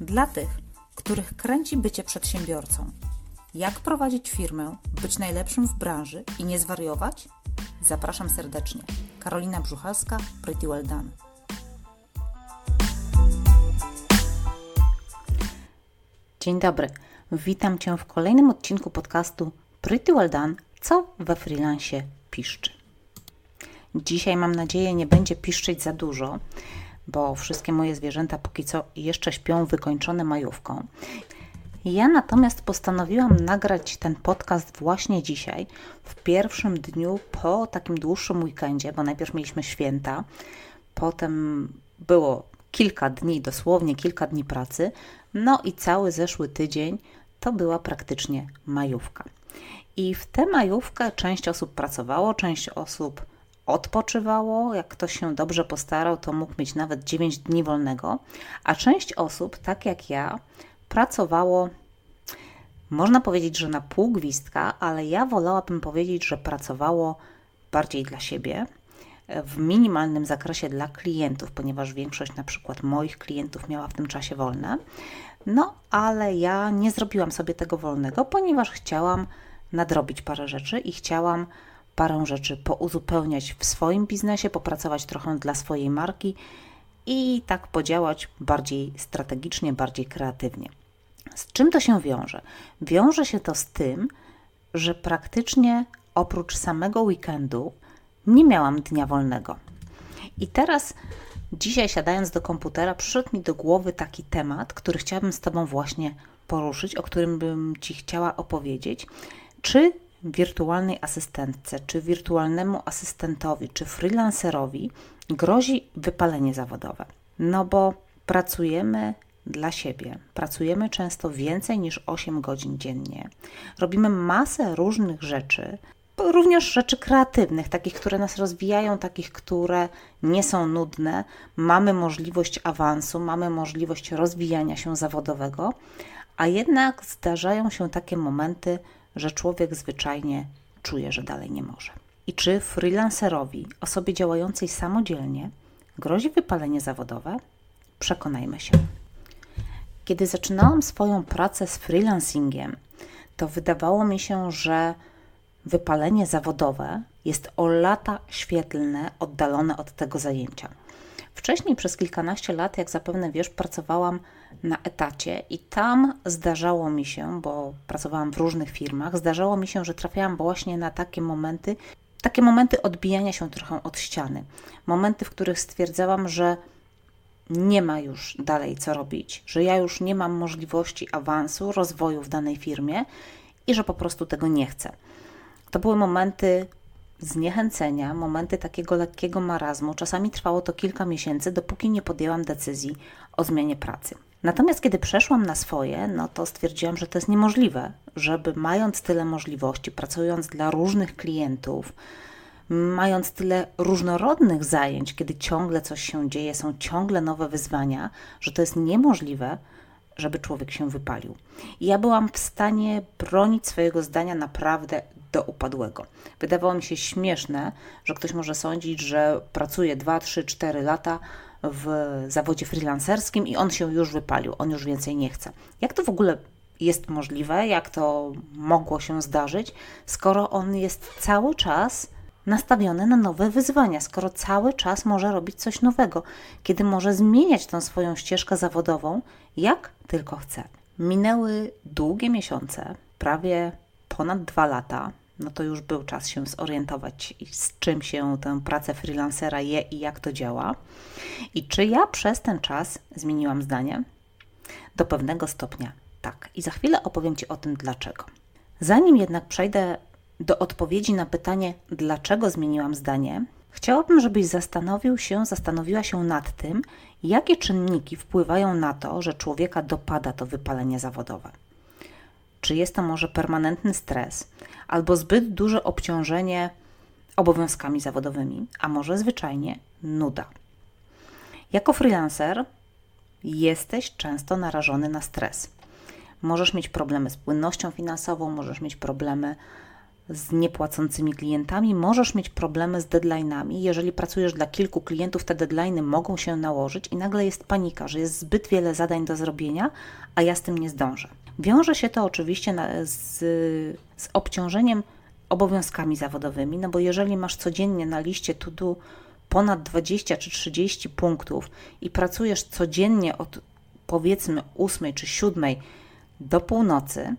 Dla tych, których kręci bycie przedsiębiorcą. Jak prowadzić firmę, być najlepszym w branży i nie zwariować? Zapraszam serdecznie. Karolina Brzuchalska, Pretty Well Done. Dzień dobry. Witam Cię w kolejnym odcinku podcastu Pretty Well Done, co we freelancie piszczy. Dzisiaj mam nadzieję nie będzie piszczyć za dużo, bo wszystkie moje zwierzęta póki co jeszcze śpią wykończone majówką. Ja natomiast postanowiłam nagrać ten podcast właśnie dzisiaj, w pierwszym dniu po takim dłuższym weekendzie, bo najpierw mieliśmy święta, potem było kilka dni, dosłownie kilka dni pracy, no i cały zeszły tydzień to była praktycznie majówka. I w tę majówkę część osób pracowało, część osób odpoczywało. Jak ktoś się dobrze postarał, to mógł mieć nawet 9 dni wolnego, a część osób, tak jak ja, pracowało. Można powiedzieć, że na pół gwizdka, ale ja wolałabym powiedzieć, że pracowało bardziej dla siebie, w minimalnym zakresie dla klientów, ponieważ większość na przykład moich klientów miała w tym czasie wolne. No, ale ja nie zrobiłam sobie tego wolnego, ponieważ chciałam nadrobić parę rzeczy i chciałam parę rzeczy pouzupełniać w swoim biznesie, popracować trochę dla swojej marki i tak podziałać bardziej strategicznie, bardziej kreatywnie. Z czym to się wiąże? Wiąże się to z tym, że praktycznie oprócz samego weekendu nie miałam dnia wolnego. I teraz, dzisiaj siadając do komputera, przyszedł mi do głowy taki temat, który chciałabym z Tobą właśnie poruszyć, o którym bym Ci chciała opowiedzieć. Czy wirtualnej asystentce, czy wirtualnemu asystentowi, czy freelancerowi grozi wypalenie zawodowe. No bo pracujemy dla siebie, pracujemy często więcej niż 8 godzin dziennie, robimy masę różnych rzeczy, również rzeczy kreatywnych, takich, które nas rozwijają, takich, które nie są nudne. Mamy możliwość awansu, mamy możliwość rozwijania się zawodowego, a jednak zdarzają się takie momenty, że człowiek zwyczajnie czuje, że dalej nie może. I czy freelancerowi, osobie działającej samodzielnie, grozi wypalenie zawodowe? Przekonajmy się. Kiedy zaczynałam swoją pracę z freelancingiem, to wydawało mi się, że wypalenie zawodowe jest o lata świetlne oddalone od tego zajęcia. Wcześniej przez kilkanaście lat, jak zapewne wiesz, pracowałam na etacie i tam zdarzało mi się, bo pracowałam w różnych firmach, zdarzało mi się, że trafiałam właśnie na takie momenty, takie momenty odbijania się trochę od ściany. Momenty, w których stwierdzałam, że nie ma już dalej co robić, że ja już nie mam możliwości awansu, rozwoju w danej firmie i że po prostu tego nie chcę. To były momenty zniechęcenia, momenty takiego lekkiego marazmu. Czasami trwało to kilka miesięcy, dopóki nie podjęłam decyzji o zmianie pracy. Natomiast kiedy przeszłam na swoje, no to stwierdziłam, że to jest niemożliwe, żeby mając tyle możliwości, pracując dla różnych klientów, mając tyle różnorodnych zajęć, kiedy ciągle coś się dzieje, są ciągle nowe wyzwania, że to jest niemożliwe, żeby człowiek się wypalił. I ja byłam w stanie bronić swojego zdania naprawdę do upadłego. Wydawało mi się śmieszne, że ktoś może sądzić, że pracuje 2, 3, 4 lata w zawodzie freelancerskim i on się już wypalił, on już więcej nie chce. Jak to w ogóle jest możliwe, jak to mogło się zdarzyć, skoro on jest cały czas nastawiony na nowe wyzwania, skoro cały czas może robić coś nowego, kiedy może zmieniać tą swoją ścieżkę zawodową, jak tylko chce. Minęły długie miesiące, prawie ponad dwa lata, no to już był czas się zorientować, z czym się tę pracę freelancera je i jak to działa. I czy ja przez ten czas zmieniłam zdanie? Do pewnego stopnia tak. I za chwilę opowiem Ci o tym dlaczego. Zanim jednak przejdę do odpowiedzi na pytanie, dlaczego zmieniłam zdanie, chciałabym, żebyś zastanowił się, zastanowiła się nad tym, Jakie czynniki wpływają na to, że człowieka dopada to wypalenie zawodowe? Czy jest to może permanentny stres, albo zbyt duże obciążenie obowiązkami zawodowymi, a może zwyczajnie nuda? Jako freelancer jesteś często narażony na stres. Możesz mieć problemy z płynnością finansową, możesz mieć problemy z niepłacącymi klientami, możesz mieć problemy z deadline'ami. Jeżeli pracujesz dla kilku klientów, te deadline'y mogą się nałożyć i nagle jest panika, że jest zbyt wiele zadań do zrobienia, a ja z tym nie zdążę. Wiąże się to oczywiście na, z, z obciążeniem obowiązkami zawodowymi, no bo jeżeli masz codziennie na liście to do ponad 20 czy 30 punktów i pracujesz codziennie od powiedzmy 8 czy 7 do północy,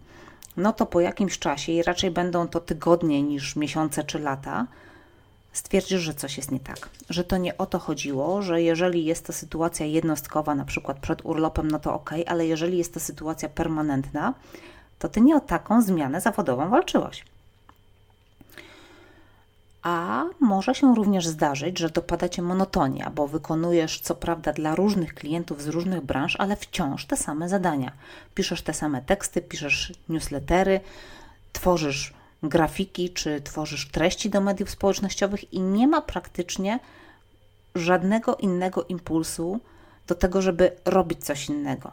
no to po jakimś czasie, i raczej będą to tygodnie niż miesiące czy lata, stwierdzisz, że coś jest nie tak, że to nie o to chodziło, że jeżeli jest to sytuacja jednostkowa, na przykład przed urlopem, no to ok, ale jeżeli jest to sytuacja permanentna, to ty nie o taką zmianę zawodową walczyłaś. A może się również zdarzyć, że dopada cię monotonia, bo wykonujesz co prawda dla różnych klientów z różnych branż, ale wciąż te same zadania. Piszesz te same teksty, piszesz newslettery, tworzysz grafiki czy tworzysz treści do mediów społecznościowych i nie ma praktycznie żadnego innego impulsu do tego, żeby robić coś innego.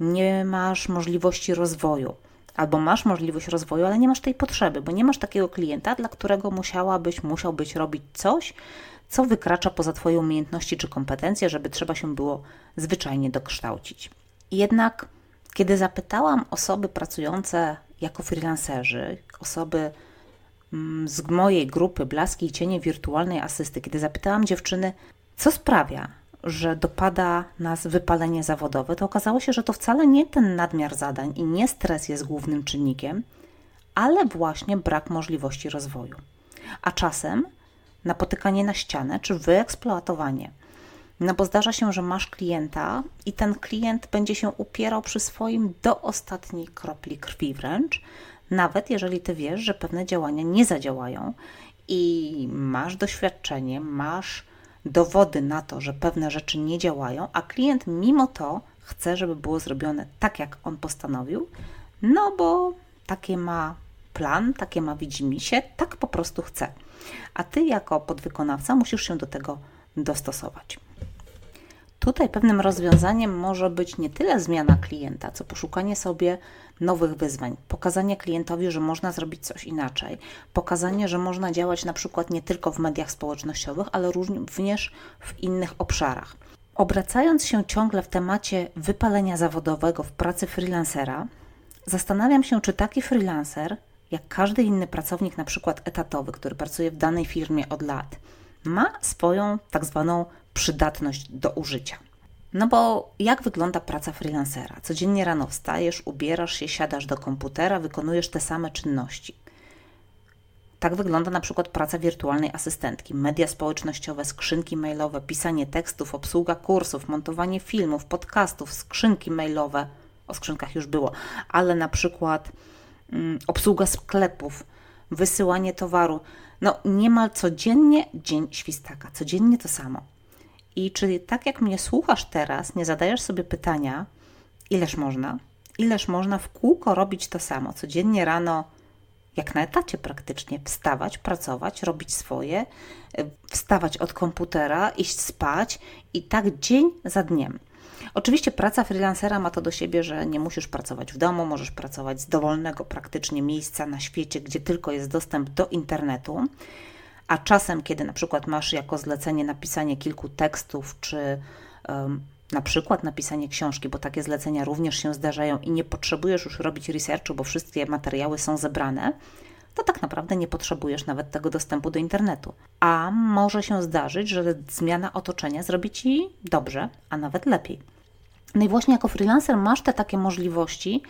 Nie masz możliwości rozwoju albo masz możliwość rozwoju, ale nie masz tej potrzeby, bo nie masz takiego klienta, dla którego musiałabyś, musiałbyś robić coś, co wykracza poza Twoje umiejętności czy kompetencje, żeby trzeba się było zwyczajnie dokształcić. Jednak, kiedy zapytałam osoby pracujące jako freelancerzy, osoby mm, z mojej grupy Blaski i Cienie Wirtualnej Asysty, kiedy zapytałam dziewczyny, co sprawia, że dopada nas wypalenie zawodowe, to okazało się, że to wcale nie ten nadmiar zadań i nie stres jest głównym czynnikiem, ale właśnie brak możliwości rozwoju. A czasem napotykanie na ścianę czy wyeksploatowanie. No bo zdarza się, że masz klienta i ten klient będzie się upierał przy swoim do ostatniej kropli krwi wręcz, nawet jeżeli ty wiesz, że pewne działania nie zadziałają i masz doświadczenie, masz dowody na to, że pewne rzeczy nie działają, a klient mimo to chce, żeby było zrobione tak, jak on postanowił, no bo takie ma plan, takie ma widzimisię, tak po prostu chce. A ty jako podwykonawca musisz się do tego dostosować. Tutaj pewnym rozwiązaniem może być nie tyle zmiana klienta, co poszukanie sobie nowych wyzwań, pokazanie klientowi, że można zrobić coś inaczej, pokazanie, że można działać na przykład nie tylko w mediach społecznościowych, ale również w innych obszarach. Obracając się ciągle w temacie wypalenia zawodowego w pracy freelancera, zastanawiam się, czy taki freelancer, jak każdy inny pracownik, na przykład etatowy, który pracuje w danej firmie od lat, ma swoją tak zwaną przydatność do użycia. No bo jak wygląda praca freelancera? Codziennie rano wstajesz, ubierasz się, siadasz do komputera, wykonujesz te same czynności. Tak wygląda na przykład praca wirtualnej asystentki, media społecznościowe, skrzynki mailowe, pisanie tekstów, obsługa kursów, montowanie filmów, podcastów, skrzynki mailowe. O skrzynkach już było, ale na przykład mm, obsługa sklepów, wysyłanie towaru. No niemal codziennie dzień świstaka, codziennie to samo. I czy tak jak mnie słuchasz teraz, nie zadajesz sobie pytania, ileż można? Ileż można w kółko robić to samo, codziennie rano, jak na etacie praktycznie, wstawać, pracować, robić swoje, y, wstawać od komputera, iść spać i tak dzień za dniem. Oczywiście praca freelancera ma to do siebie, że nie musisz pracować w domu, możesz pracować z dowolnego praktycznie miejsca na świecie, gdzie tylko jest dostęp do internetu. A czasem, kiedy na przykład masz jako zlecenie napisanie kilku tekstów, czy um, na przykład napisanie książki, bo takie zlecenia również się zdarzają i nie potrzebujesz już robić researchu, bo wszystkie materiały są zebrane, to tak naprawdę nie potrzebujesz nawet tego dostępu do internetu. A może się zdarzyć, że zmiana otoczenia zrobi ci dobrze, a nawet lepiej. No i właśnie jako freelancer masz te takie możliwości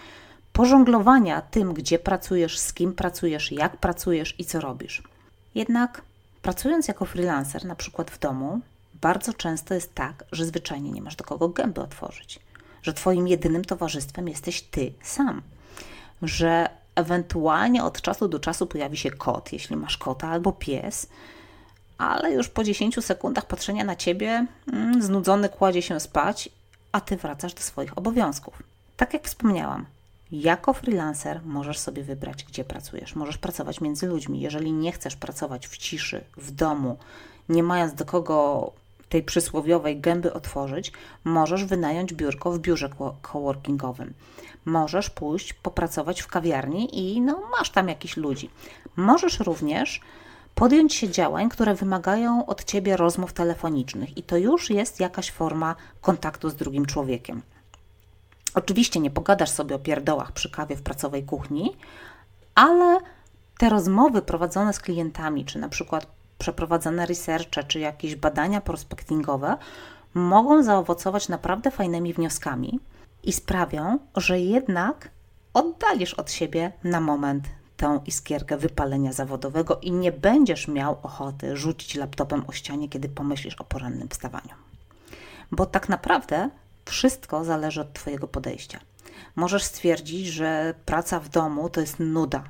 pożonglowania tym, gdzie pracujesz, z kim pracujesz, jak pracujesz i co robisz. Jednak Pracując jako freelancer, na przykład w domu, bardzo często jest tak, że zwyczajnie nie masz do kogo gęby otworzyć, że Twoim jedynym towarzystwem jesteś Ty sam, że ewentualnie od czasu do czasu pojawi się kot, jeśli masz kota albo pies, ale już po 10 sekundach patrzenia na ciebie, mm, znudzony kładzie się spać, a ty wracasz do swoich obowiązków. Tak jak wspomniałam, jako freelancer możesz sobie wybrać, gdzie pracujesz. Możesz pracować między ludźmi. Jeżeli nie chcesz pracować w ciszy, w domu, nie mając do kogo tej przysłowiowej gęby otworzyć, możesz wynająć biurko w biurze coworkingowym. Możesz pójść popracować w kawiarni i no, masz tam jakichś ludzi. Możesz również podjąć się działań, które wymagają od ciebie rozmów telefonicznych, i to już jest jakaś forma kontaktu z drugim człowiekiem. Oczywiście nie pogadasz sobie o pierdołach przy kawie w pracowej kuchni, ale te rozmowy prowadzone z klientami, czy na przykład przeprowadzane researche, czy jakieś badania prospectingowe, mogą zaowocować naprawdę fajnymi wnioskami i sprawią, że jednak oddalisz od siebie na moment tę iskierkę wypalenia zawodowego i nie będziesz miał ochoty rzucić laptopem o ścianie, kiedy pomyślisz o porannym wstawaniu. Bo tak naprawdę wszystko zależy od Twojego podejścia. Możesz stwierdzić, że praca w domu to jest nuda,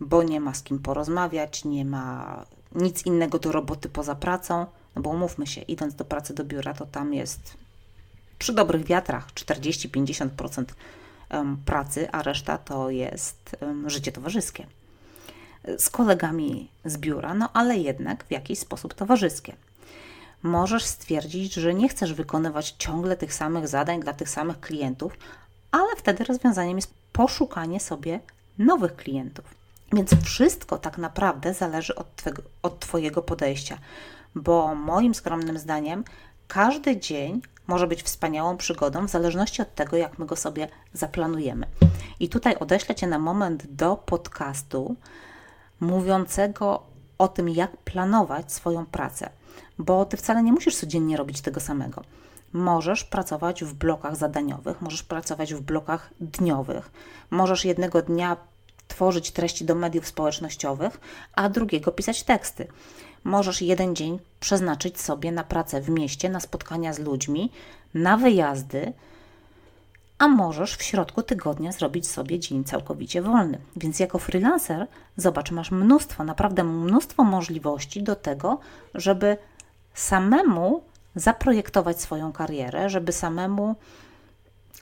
bo nie ma z kim porozmawiać, nie ma nic innego do roboty poza pracą. No bo umówmy się, idąc do pracy do biura, to tam jest przy dobrych wiatrach 40-50% pracy, a reszta to jest życie towarzyskie. Z kolegami z biura, no ale jednak w jakiś sposób towarzyskie możesz stwierdzić, że nie chcesz wykonywać ciągle tych samych zadań dla tych samych klientów, ale wtedy rozwiązaniem jest poszukanie sobie nowych klientów. Więc wszystko tak naprawdę zależy od, twego, od Twojego podejścia, bo moim skromnym zdaniem każdy dzień może być wspaniałą przygodą w zależności od tego, jak my go sobie zaplanujemy. I tutaj odeślę Cię na moment do podcastu mówiącego o tym, jak planować swoją pracę bo ty wcale nie musisz codziennie robić tego samego. Możesz pracować w blokach zadaniowych, możesz pracować w blokach dniowych, możesz jednego dnia tworzyć treści do mediów społecznościowych, a drugiego pisać teksty. Możesz jeden dzień przeznaczyć sobie na pracę w mieście, na spotkania z ludźmi, na wyjazdy, a możesz w środku tygodnia zrobić sobie dzień całkowicie wolny. Więc jako freelancer, zobacz, masz mnóstwo, naprawdę mnóstwo możliwości do tego, żeby samemu zaprojektować swoją karierę, żeby samemu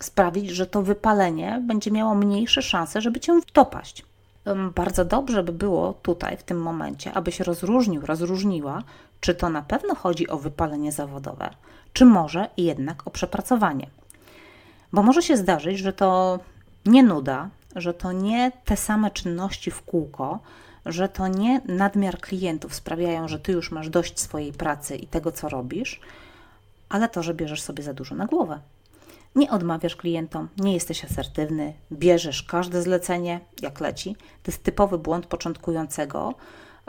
sprawić, że to wypalenie będzie miało mniejsze szanse, żeby cię dopaść. Bardzo dobrze by było tutaj, w tym momencie, abyś rozróżnił, rozróżniła, czy to na pewno chodzi o wypalenie zawodowe, czy może jednak o przepracowanie. Bo może się zdarzyć, że to nie nuda, że to nie te same czynności w kółko, że to nie nadmiar klientów sprawiają, że ty już masz dość swojej pracy i tego, co robisz, ale to, że bierzesz sobie za dużo na głowę. Nie odmawiasz klientom, nie jesteś asertywny, bierzesz każde zlecenie, jak leci. To jest typowy błąd początkującego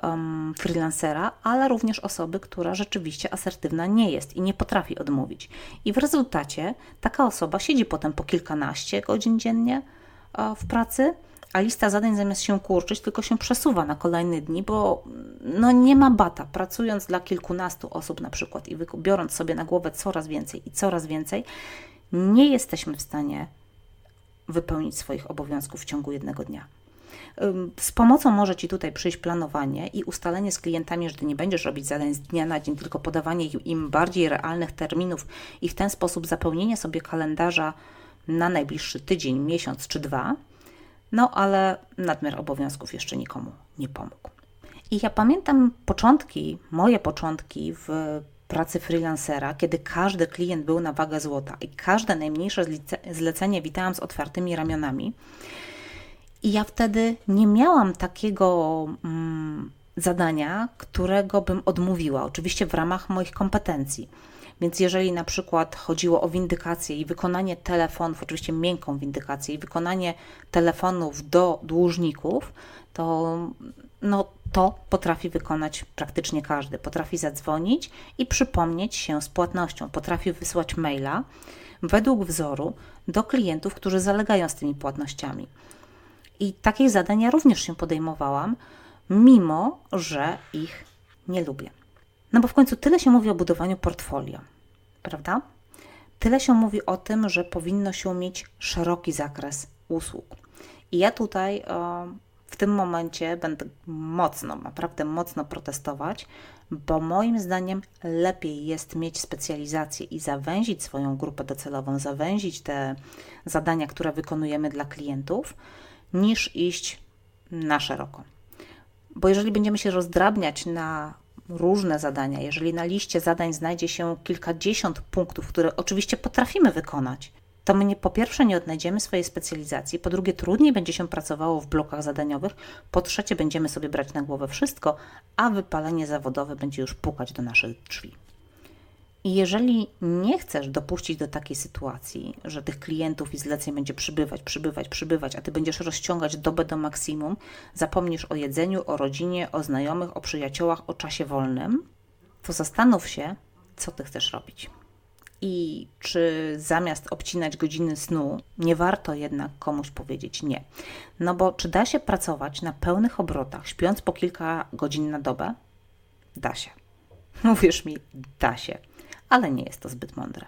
um, freelancera, ale również osoby, która rzeczywiście asertywna nie jest i nie potrafi odmówić. I w rezultacie taka osoba siedzi potem po kilkanaście godzin dziennie w pracy a lista zadań zamiast się kurczyć, tylko się przesuwa na kolejne dni, bo no nie ma bata. Pracując dla kilkunastu osób na przykład i biorąc sobie na głowę coraz więcej i coraz więcej, nie jesteśmy w stanie wypełnić swoich obowiązków w ciągu jednego dnia. Z pomocą może Ci tutaj przyjść planowanie i ustalenie z klientami, że Ty nie będziesz robić zadań z dnia na dzień, tylko podawanie im bardziej realnych terminów i w ten sposób zapełnienie sobie kalendarza na najbliższy tydzień, miesiąc czy dwa, no ale nadmiar obowiązków jeszcze nikomu nie pomógł. I ja pamiętam początki, moje początki w pracy freelancera, kiedy każdy klient był na wagę złota i każde najmniejsze zlecenie witałam z otwartymi ramionami. I ja wtedy nie miałam takiego mm, zadania, którego bym odmówiła, oczywiście w ramach moich kompetencji. Więc jeżeli na przykład chodziło o windykację i wykonanie telefonów, oczywiście miękką windykację i wykonanie telefonów do dłużników, to no, to potrafi wykonać praktycznie każdy. Potrafi zadzwonić i przypomnieć się z płatnością, potrafi wysłać maila według wzoru do klientów, którzy zalegają z tymi płatnościami. I takich zadań ja również się podejmowałam, mimo że ich nie lubię. No bo w końcu tyle się mówi o budowaniu portfolio, prawda? Tyle się mówi o tym, że powinno się mieć szeroki zakres usług. I ja tutaj w tym momencie będę mocno, naprawdę mocno protestować, bo moim zdaniem lepiej jest mieć specjalizację i zawęzić swoją grupę docelową, zawęzić te zadania, które wykonujemy dla klientów, niż iść na szeroko. Bo jeżeli będziemy się rozdrabniać na różne zadania, jeżeli na liście zadań znajdzie się kilkadziesiąt punktów, które oczywiście potrafimy wykonać, to my nie, po pierwsze nie odnajdziemy swojej specjalizacji, po drugie trudniej będzie się pracowało w blokach zadaniowych, po trzecie będziemy sobie brać na głowę wszystko, a wypalenie zawodowe będzie już pukać do naszych drzwi. I jeżeli nie chcesz dopuścić do takiej sytuacji, że tych klientów i zleceń będzie przybywać, przybywać, przybywać, a ty będziesz rozciągać dobę do maksimum, zapomnisz o jedzeniu, o rodzinie, o znajomych, o przyjaciołach, o czasie wolnym, to zastanów się, co ty chcesz robić. I czy zamiast obcinać godziny snu, nie warto jednak komuś powiedzieć nie? No bo czy da się pracować na pełnych obrotach, śpiąc po kilka godzin na dobę? Da się. Mówisz mi, da się ale nie jest to zbyt mądre.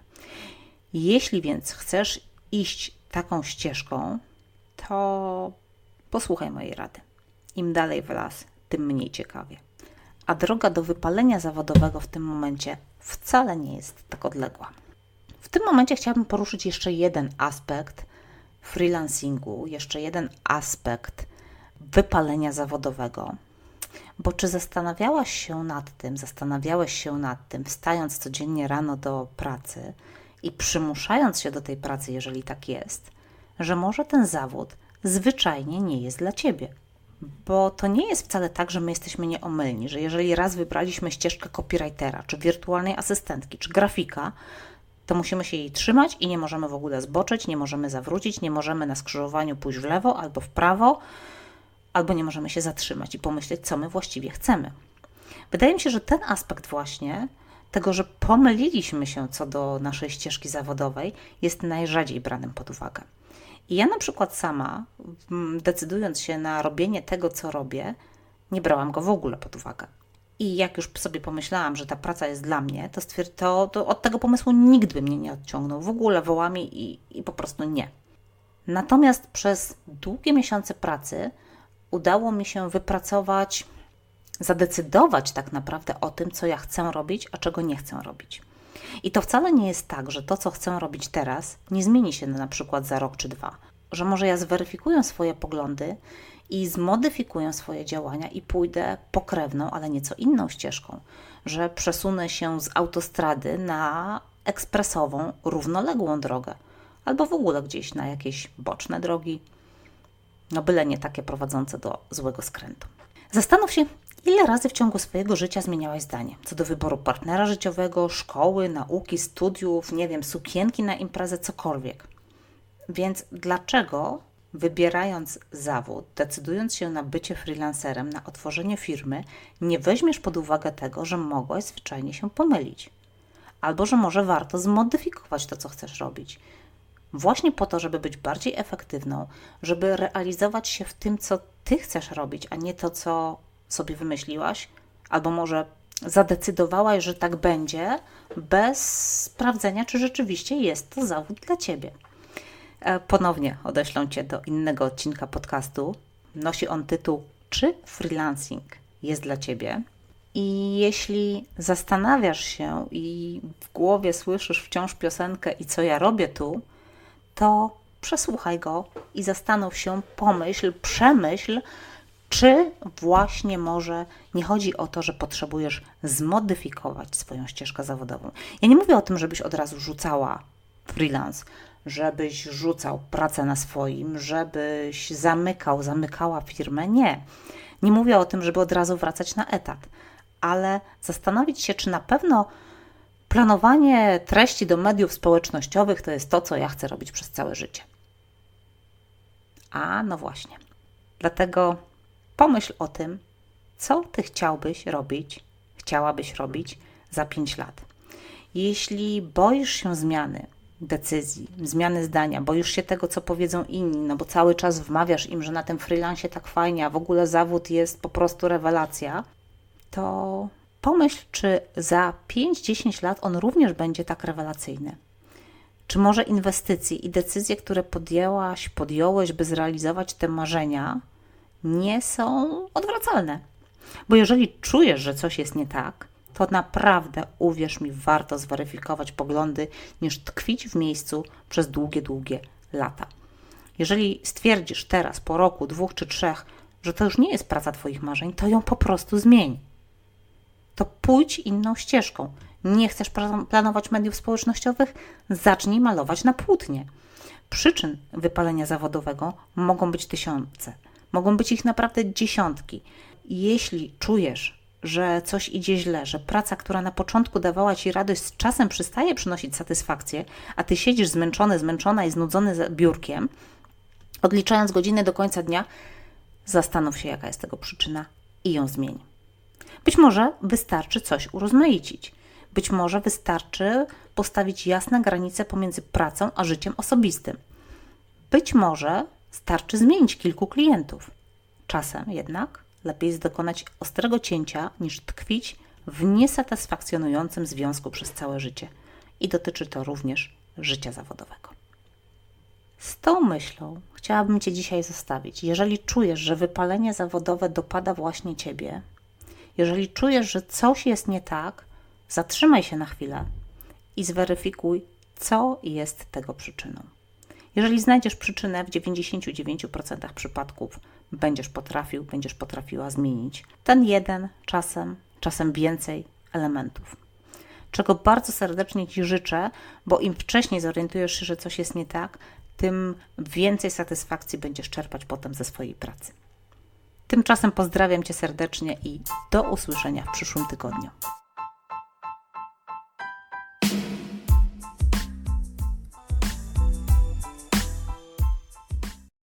Jeśli więc chcesz iść taką ścieżką, to posłuchaj mojej rady. Im dalej w las, tym mniej ciekawie. A droga do wypalenia zawodowego w tym momencie wcale nie jest tak odległa. W tym momencie chciałabym poruszyć jeszcze jeden aspekt freelancingu, jeszcze jeden aspekt wypalenia zawodowego, bo czy zastanawiałaś się nad tym, zastanawiałeś się nad tym, wstając codziennie rano do pracy i przymuszając się do tej pracy, jeżeli tak jest, że może ten zawód zwyczajnie nie jest dla ciebie? Bo to nie jest wcale tak, że my jesteśmy nieomylni, że jeżeli raz wybraliśmy ścieżkę copywritera, czy wirtualnej asystentki, czy grafika, to musimy się jej trzymać i nie możemy w ogóle zboczyć, nie możemy zawrócić, nie możemy na skrzyżowaniu pójść w lewo albo w prawo, albo nie możemy się zatrzymać i pomyśleć, co my właściwie chcemy. Wydaje mi się, że ten aspekt właśnie tego, że pomyliliśmy się co do naszej ścieżki zawodowej, jest najrzadziej branym pod uwagę. I ja na przykład sama, decydując się na robienie tego, co robię, nie brałam go w ogóle pod uwagę. I jak już sobie pomyślałam, że ta praca jest dla mnie, to, to, to od tego pomysłu nikt by mnie nie odciągnął. W ogóle wołami i, i po prostu nie. Natomiast przez długie miesiące pracy udało mi się wypracować, zadecydować tak naprawdę o tym, co ja chcę robić, a czego nie chcę robić. I to wcale nie jest tak, że to, co chcę robić teraz, nie zmieni się na przykład za rok czy dwa. Że może ja zweryfikuję swoje poglądy i zmodyfikuję swoje działania i pójdę pokrewną, ale nieco inną ścieżką. Że przesunę się z autostrady na ekspresową, równoległą drogę, albo w ogóle gdzieś na jakieś boczne drogi, no byle nie takie prowadzące do złego skrętu. Zastanów się, ile razy w ciągu swojego życia zmieniałaś zdanie co do wyboru partnera życiowego, szkoły, nauki, studiów, nie wiem, sukienki na imprezę, cokolwiek. Więc dlaczego wybierając zawód, decydując się na bycie freelancerem, na otworzenie firmy, nie weźmiesz pod uwagę tego, że mogłaś zwyczajnie się pomylić? Albo że może warto zmodyfikować to, co chcesz robić, właśnie po to, żeby być bardziej efektywną, żeby realizować się w tym, co ty chcesz robić, a nie to, co sobie wymyśliłaś, albo może zadecydowałaś, że tak będzie, bez sprawdzenia, czy rzeczywiście jest to zawód dla ciebie. E, ponownie odeślę cię do innego odcinka podcastu. Nosi on tytuł Czy freelancing jest dla ciebie? I jeśli zastanawiasz się i w głowie słyszysz wciąż piosenkę i co ja robię tu, to przesłuchaj go i zastanów się, pomyśl, przemyśl, czy właśnie może nie chodzi o to, że potrzebujesz zmodyfikować swoją ścieżkę zawodową. Ja nie mówię o tym, żebyś od razu rzucała freelance, żebyś rzucał pracę na swoim, żebyś zamykał, zamykała firmę. Nie. Nie mówię o tym, żeby od razu wracać na etat, ale zastanowić się, czy na pewno Planowanie treści do mediów społecznościowych to jest to, co ja chcę robić przez całe życie. A no właśnie. Dlatego pomyśl o tym, co ty chciałbyś robić, chciałabyś robić za 5 lat. Jeśli boisz się zmiany, decyzji, zmiany zdania, boisz się tego, co powiedzą inni, no bo cały czas wmawiasz im, że na tym freelancie tak fajnie, a w ogóle zawód jest po prostu rewelacja, to Pomyśl, czy za 5-10 lat on również będzie tak rewelacyjny. Czy może inwestycje i decyzje, które podjęłaś, podjąłeś, by zrealizować te marzenia, nie są odwracalne? Bo jeżeli czujesz, że coś jest nie tak, to naprawdę, uwierz mi, warto zweryfikować poglądy, niż tkwić w miejscu przez długie, długie lata. Jeżeli stwierdzisz teraz, po roku, dwóch czy trzech, że to już nie jest praca Twoich marzeń, to ją po prostu zmień. To pójdź inną ścieżką. Nie chcesz planować mediów społecznościowych? Zacznij malować na płótnie. Przyczyn wypalenia zawodowego mogą być tysiące, mogą być ich naprawdę dziesiątki. Jeśli czujesz, że coś idzie źle, że praca, która na początku dawała ci radość, z czasem przestaje przynosić satysfakcję, a ty siedzisz zmęczony, zmęczona i znudzony biurkiem, odliczając godziny do końca dnia, zastanów się, jaka jest tego przyczyna i ją zmień. Być może wystarczy coś urozmaicić. Być może wystarczy postawić jasne granice pomiędzy pracą a życiem osobistym. Być może starczy zmienić kilku klientów. Czasem jednak lepiej jest dokonać ostrego cięcia niż tkwić w niesatysfakcjonującym związku przez całe życie. I dotyczy to również życia zawodowego. Z tą myślą chciałabym Cię dzisiaj zostawić. Jeżeli czujesz, że wypalenie zawodowe dopada właśnie Ciebie, jeżeli czujesz, że coś jest nie tak, zatrzymaj się na chwilę i zweryfikuj, co jest tego przyczyną. Jeżeli znajdziesz przyczynę w 99% przypadków, będziesz potrafił, będziesz potrafiła zmienić ten jeden, czasem, czasem więcej elementów. Czego bardzo serdecznie Ci życzę, bo im wcześniej zorientujesz się, że coś jest nie tak, tym więcej satysfakcji będziesz czerpać potem ze swojej pracy. Tymczasem pozdrawiam Cię serdecznie i do usłyszenia w przyszłym tygodniu.